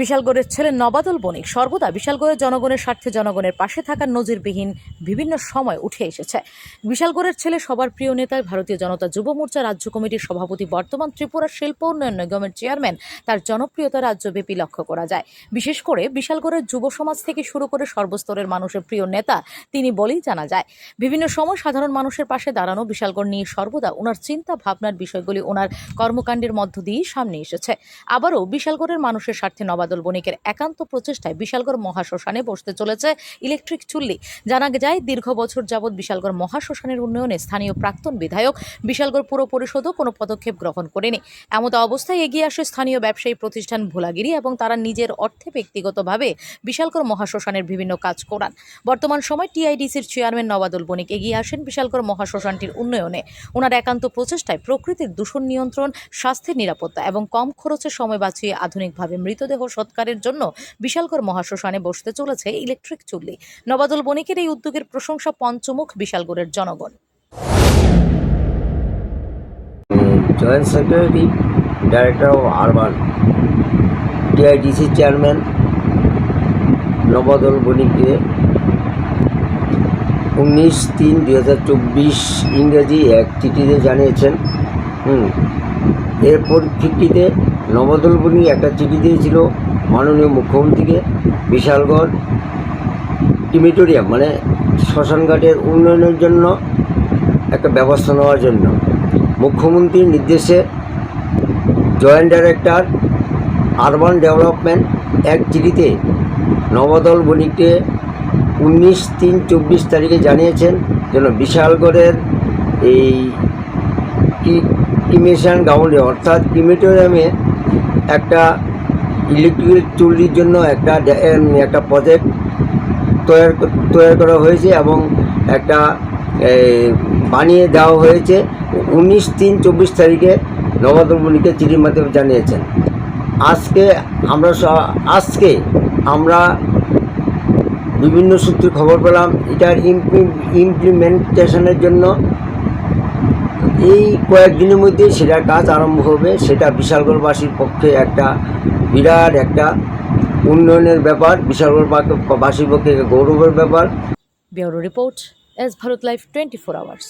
বিশালগড়ের ছেলে নবাদল বণিক সর্বদা বিশালগড়ের জনগণের স্বার্থে জনগণের পাশে থাকার নজিরবিহীন বিভিন্ন সময় উঠে এসেছে। বিশালগড়ের ছেলে সবার প্রিয় নেতায় ভারতীয় জনতা যুব মোর্চা রাজ্য কমিটির সভাপতি বর্তমান ত্রিপুরা শিল্প উন্নয়ন নিগমের চেয়ারম্যান, তার জনপ্রিয়তা রাজ্যব্যাপী লক্ষ্য করা যায়। বিশেষ করে বিশালগড়ের যুব সমাজ থেকে শুরু করে সর্বস্তরের মানুষের প্রিয় নেতা, তিনি বলেই জানা যায়। বিভিন্ন সময় সাধারণ মানুষের পাশে দাঁড়ানো বিশালগড় নিয়ে সর্বদা ওনার চিন্তা ভাবনার বিষয়গুলি ওনার কর্মকাণ্ডের মধ্য দিয়েই সামনে এসেছে। আবারও বিশালগড়ের মানুষের স্বার্থে নবাদল বণিকের একান্ত প্রচেষ্টায় বিশালগড় মহাশ্মশানে বসতে চলেছে ইলেকট্রিক চুল্লি। জানা যায়, দীর্ঘ বছর যাবৎ বিশালগড় মহাশ্মশানের উন্নয়নে স্থানীয় প্রাক্তন বিধায়ক বিশালগড় পুর পরিষদও কোনো পদক্ষেপ গ্রহণ করেনি। এমত অবস্থায় এগিয়ে আসে স্থানীয় ব্যবসায়ী প্রতিষ্ঠান ভোলাগিরি এবং তারা নিজের অর্থে ব্যক্তিগতভাবে বিশালগড় মহাশ্মশানের বিভিন্ন কাজ করান। বর্তমান সময় টিআইডিসির চেয়ারম্যান নবাদুল বণিক এগিয়ে আসেন বিশালগড় মহাশ্মশানটির উন্নয়নে। ওনার একান্ত প্রচেষ্টায় প্রকৃতির দূষণ নিয়ন্ত্রণ, স্বাস্থ্যের নিরাপত্তা এবং কম খরচে সময় বাঁচিয়ে আধুনিকভাবে মৃতদেহ সৎকারের জন্য বিশালগড় মহাশ্মশানে বসতে চলেছে ইলেকট্রিক চুল্লি। নবাদুল বণিকের এই উদ্যোগের প্রশংসা পঞ্চমুখ বিশালগড়ের জনগণ। Joint secretary, director of urban, TIDC chairman Nabadal বণিককে উনিশ তিন দুই হাজার চব্বিশ ইংরেজি এক চিঠিতে জানিয়েছেন। হুম। এর পরিপ্রেক্ষিতে নবদল বণিক একটা চিঠি দিয়েছিল মাননীয় মুখ্যমন্ত্রীকে, বিশালগড় টিমিটোরিয়াম মানে শ্মশানঘাটের উন্নয়নের জন্য, একটা ব্যবস্থা নেওয়ার জন্য। মুখ্যমন্ত্রীর নির্দেশে জয়েন্ট ডাইরেক্টর, আরবান ডেভেলপমেন্ট, এক চিঠিতে নবদল বণিককে উনিশ তিন চব্বিশ তারিখে জানিয়েছেন যেন বিশালগড়ের এই কিমেশন গাউন্ডে অর্থাৎ কিমেটোরিয়ামে একটা ইলেকট্রিক চুল্লির জন্য একটা একটা প্রজেক্ট তৈরি তৈরি করা হয়েছে এবং একটা বানিয়ে দেওয়া হয়েছে। উনিশ তিন চব্বিশ তারিখে নবদমণিকে চিঠির মাধ্যমে জানিয়েছেন। আজকে আমরা আজকে আমরা বিভিন্ন সূত্রে খবর পেলাম, এটার ইমপ্লিমেন্টেশনের জন্য এই কয়েকদিনের মধ্যে সেটার কাজ আরম্ভ হবে। সেটা বিশালগড়বাসীর পক্ষে একটা বিরাট একটা উন্নয়নের ব্যাপার, বিশালগড়বাসীর পক্ষে গৌরবের ব্যাপার। Bureau report, S Bharat life twenty four hours.